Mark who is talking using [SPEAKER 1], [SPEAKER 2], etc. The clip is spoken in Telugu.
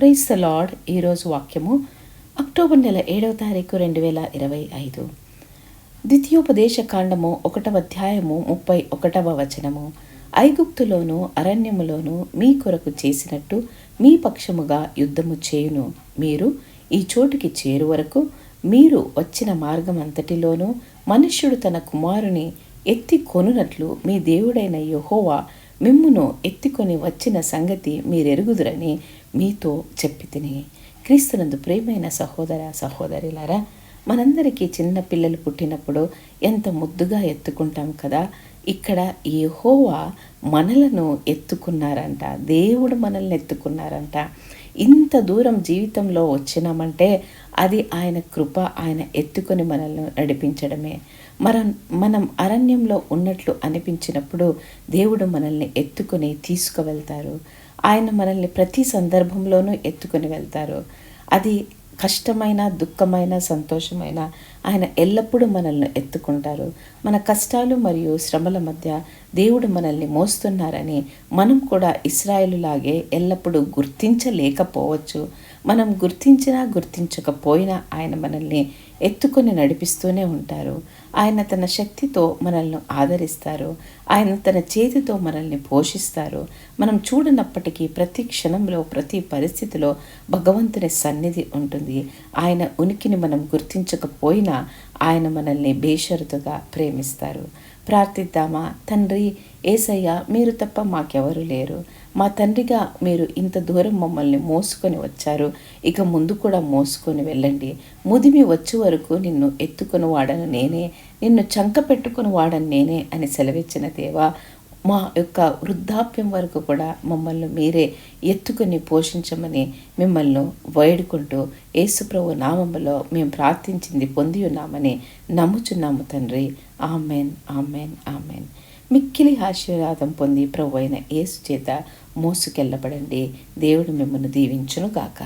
[SPEAKER 1] ప్రైస్ ద లార్డ్ ఈరోజు వాక్యము. అక్టోబర్ నెల ఏడవ తారీఖు రెండు వేల ఇరవై ఐదు. ద్వితీయోపదేశ కాండము ఒకటవ అధ్యాయము ముప్పై ఒకటవ వచనము. ఐగుప్తులోను అరణ్యములోను మీ కొరకు చేసినట్టు మీ పక్షముగా యుద్ధము చేయును. మీరు ఈ చోటుకి చేరు వరకు మీరు వచ్చిన మార్గం అంతటిలోనూ మనుష్యుడు తన కుమారుని ఎత్తి కొనునట్లు మీ దేవుడైన యహోవా మిమ్మును ఎత్తుకొని వచ్చిన సంగతి మీరెరుగుదురని మీతో చెప్పి తిని క్రీస్తునందు ప్రేమైన సహోదర సహోదరులారా మనందరికీ చిన్న పిల్లలు పుట్టినప్పుడు ఎంత ముద్దుగా ఎత్తుకుంటాం కదా? ఇక్కడ యెహోవా మనలను ఎత్తుకున్నారంట దేవుడు మనల్ని ఎత్తుకున్నారంట. ఇంత దూరం జీవితంలో వచ్చినామంటే అది ఆయన కృప ఆయన ఎత్తుకొని మనల్ని నడిపించడమే. మనం మనం అరణ్యంలో ఉన్నట్లు అనిపించినప్పుడు దేవుడు మనల్ని ఎత్తుకొని తీసుకువెళ్తారు. ఆయన మనల్ని ప్రతి సందర్భంలోనూ ఎత్తుకొని వెళ్తారు. అది కష్టమైన దుఃఖమైన సంతోషమైన ఆయన ఎల్లప్పుడూ మనల్ని ఎత్తుకుంటారు. మన కష్టాలు మరియు శ్రమల మధ్య దేవుడు మనల్ని మోస్తున్నారని మనం కూడా ఇస్రాయేలులాగే ఎల్లప్పుడూ గుర్తించలేకపోవచ్చు. మనం గుర్తించినా గుర్తించకపోయినా ఆయన మనల్ని ఎత్తుకొని నడిపిస్తూనే ఉంటారు. ఆయన తన శక్తితో మనల్ని ఆదరిస్తారు. ఆయన తన చేతితో మనల్ని పోషిస్తారు. మనం చూడనప్పటికీ ప్రతి క్షణంలో ప్రతి పరిస్థితిలో భగవంతుని సన్నిధి ఉంటుంది. ఆయన ఉనికిని మనం గుర్తించకపోయినా ఆయన మనల్ని బేషరతుగా ప్రేమిస్తారు. ప్రార్థిద్దామా? తండ్రి ఏసయ్య మీరు తప్ప మాకెవరు లేరు. మా తండ్రిగా మీరు ఇంత దూరం మమ్మల్ని మోసుకొని వచ్చారు. ఇక ముందు కూడా మోసుకొని వెళ్ళండి. ముదిమి వచ్చే వరకు నిన్ను ఎత్తుకొని వాడను నేనే. నిన్ను చంక పెట్టుకుని వాడను నేనే అని సెలవిచ్చిన దేవా మా యొక్క వృద్ధాప్యం వరకు కూడా మమ్మల్ని మీరే ఎత్తుకొని పోషించమని మిమ్మల్ని వేడుకుంటూ యేసుప్రభు నామములో మేము ప్రార్థించింది పొంది ఉన్నామని నమ్ముచున్నాము తండ్రి. Amen amen amen. మిక్కిలి ఆశీర్వాదం పొంది ప్రభు అయిన యేసు చేత మోసుకెళ్ళబడండి. దేవుడు మిమ్మల్ని దీవించును గాక